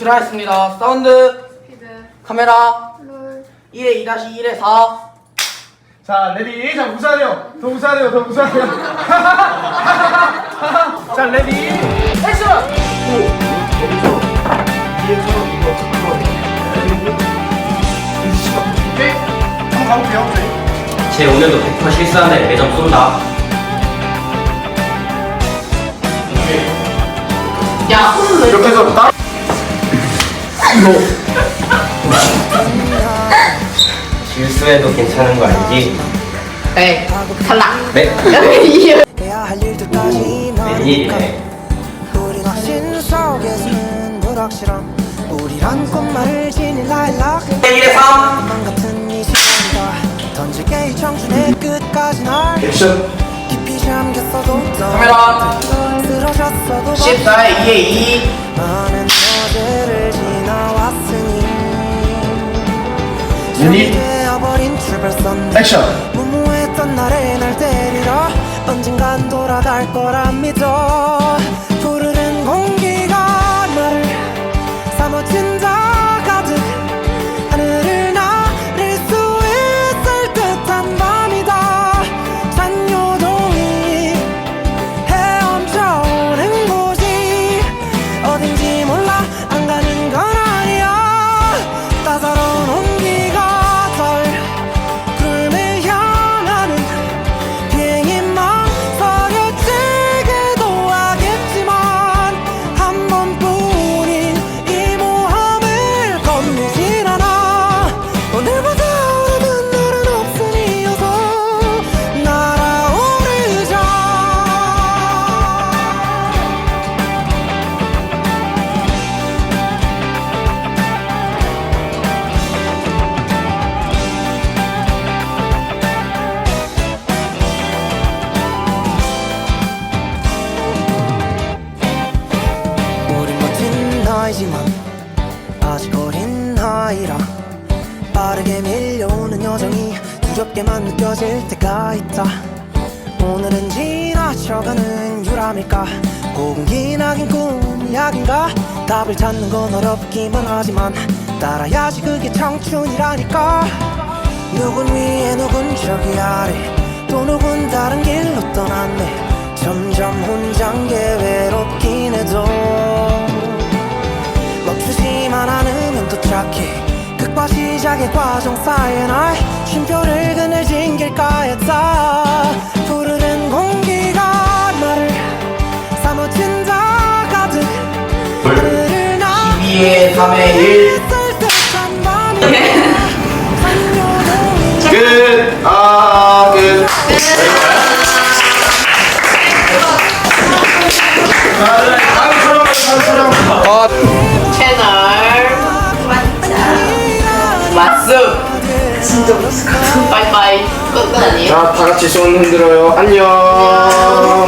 들어가겠습니다. 사운드, 스피드 카메라, 롤 1에 2-1에 4. 자, 레디. 자, 웃어야돼요. 더 웃어야돼요. 더 웃어야돼요. 자, 레디. 액션! 오케이. 한번 가볼게요. 저희. 제 오늘도 100% 실수하네 매점 쏜다 야, 이렇게 해서 따. 실수해도 괜찮은 거 알지? 네, 탈락. 네? 해야 할 일들까지 웬일이네 우리 확신 속에서는 불확실함 우리란 꽃말을 지닌 라일락 1에 3. 만 같은 이 시간이다 던질게 이 청춘의 끝까지 날 액션. 깊이 잠겼어도 또 카메라. 쓰러졌어도 14에 2에 2. 많은 출발선 액션. 무모했던 날에 날 때리러 언젠간 돌아갈 거라 믿어 아이라. 빠르게 밀려오는 여정이 두렵게만 느껴질 때가 있다. 오늘은 지나쳐가는 유람일까? 고군기나긴 꿈이 약인가? 답을 찾는 건 어렵기만 하지만 따라야지 그게 청춘이라니까. 누군 위에 누군 저기 아래 또 누군 다른 길로 떠났네. 점점 혼잔 게 외롭긴 해도 멈추지만 않으 면 도착해 끝과 시작의 과정 사이에 날 쉼표를 그늘진 길가에 다 푸르른 공기가 나를 사무친다 가득 하늘을 나 12에 3에 1. 있을 듯한 밤이 산요동이 끝. 아, 끝. 자, 다음 촬영, 다음 촬영. 채널 맞습. 진짜 바이바이. 끝 아니에요? 자, 다 같이 손 흔들어요. 안녕.